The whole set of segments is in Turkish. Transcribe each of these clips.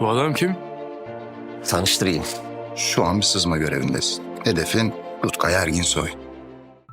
Bu adam kim? Tanıştırayım. Şu an bir sızma görevindesin. Hedefin Rutkay Erginsoy.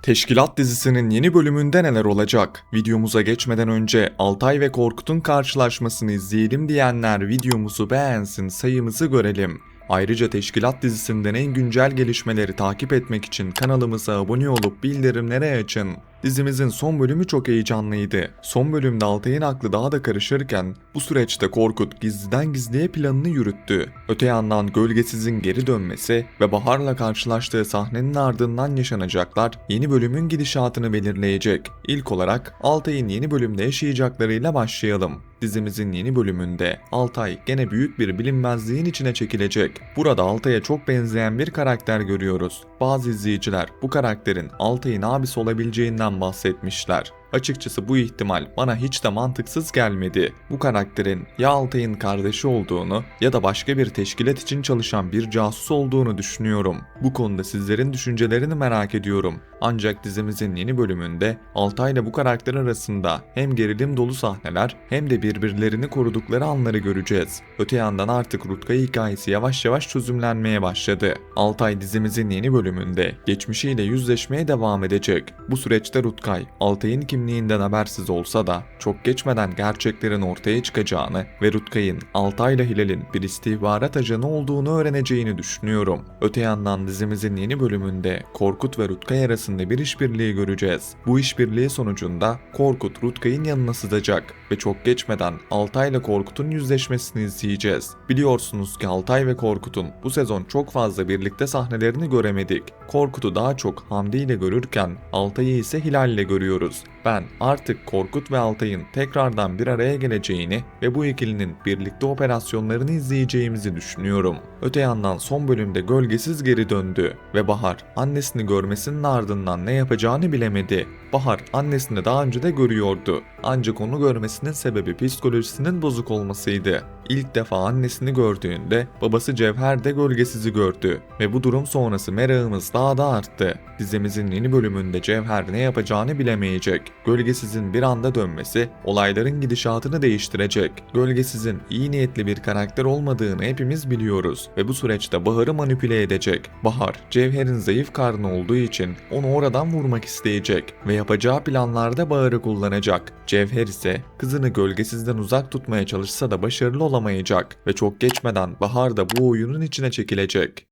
Teşkilat dizisinin yeni bölümünde neler olacak? Videomuza geçmeden önce Altay ve Korkut'un karşılaşmasını izleyelim diyenler videomuzu beğensin, sayımızı görelim. Ayrıca Teşkilat dizisinden en güncel gelişmeleri takip etmek için kanalımıza abone olup bildirimleri açın. Dizimizin son bölümü çok heyecanlıydı. Son bölümde Altay'ın aklı daha da karışırken bu süreçte Korkut gizliden gizliye planını yürüttü. Öte yandan Gölgesiz'in geri dönmesi ve Bahar'la karşılaştığı sahnenin ardından yaşanacaklar yeni bölümün gidişatını belirleyecek. İlk olarak Altay'ın yeni bölümde yaşayacaklarıyla başlayalım. Dizimizin yeni bölümünde Altay gene büyük bir bilinmezliğin içine çekilecek. Burada Altay'a çok benzeyen bir karakter görüyoruz. Bazı izleyiciler bu karakterin Altay'ın abisi olabileceğinden bahsetmişler. Açıkçası bu ihtimal bana hiç de mantıksız gelmedi. Bu karakterin ya Altay'ın kardeşi olduğunu ya da başka bir teşkilat için çalışan bir casus olduğunu düşünüyorum. Bu konuda sizlerin düşüncelerini merak ediyorum. Ancak dizimizin yeni bölümünde Altay ile bu karakter arasında hem gerilim dolu sahneler hem de birbirlerini korudukları anları göreceğiz. Öte yandan artık Rutkay hikayesi yavaş yavaş çözümlenmeye başladı. Altay dizimizin yeni bölümünde geçmişiyle yüzleşmeye devam edecek. Bu süreçte Rutkay, Altay'ın kimliğinden habersiz olsa da çok geçmeden gerçeklerin ortaya çıkacağını ve Rutkay'ın Altay'la Hilal'in bir istihbarat ajanı olduğunu öğreneceğini düşünüyorum. Öte yandan dizimizin yeni bölümünde Korkut ve Rutkay arasında bir işbirliği göreceğiz. Bu işbirliği sonucunda Korkut Rutkay'ın yanına sızacak ve çok geçmeden Altay'la Korkut'un yüzleşmesini izleyeceğiz. Biliyorsunuz ki Altay ve Korkut'un bu sezon çok fazla birlikte sahnelerini göremedik. Korkut'u daha çok Hamdi ile görürken Altay'ı ise Hilal ile görüyoruz. Ben artık Korkut ve Altay'ın tekrardan bir araya geleceğini ve bu ikilinin birlikte operasyonlarını izleyeceğimizi düşünüyorum. Öte yandan son bölümde gölgesiz geri döndü ve Bahar annesini görmesinin ardından ne yapacağını bilemedi. Bahar annesini daha önce de görüyordu. Ancak onu görmesinin sebebi psikolojisinin bozuk olmasıydı. İlk defa annesini gördüğünde babası Cevher de gölgesizi gördü ve bu durum sonrası merakımız daha da arttı. Dizimizin yeni bölümünde Cevher ne yapacağını bilemeyecek. Gölgesizin bir anda dönmesi olayların gidişatını değiştirecek. Gölgesizin iyi niyetli bir karakter olmadığını hepimiz biliyoruz ve bu süreçte Bahar'ı manipüle edecek. Bahar, Cevher'in zayıf karnı olduğu için onu oradan vurmak isteyecek ve yapacağı planlarda Bahar'ı kullanacak. Cevher ise kızını gölgesizden uzak tutmaya çalışsa da başarılı olamayacak ve çok geçmeden Bahar da bu oyunun içine çekilecek.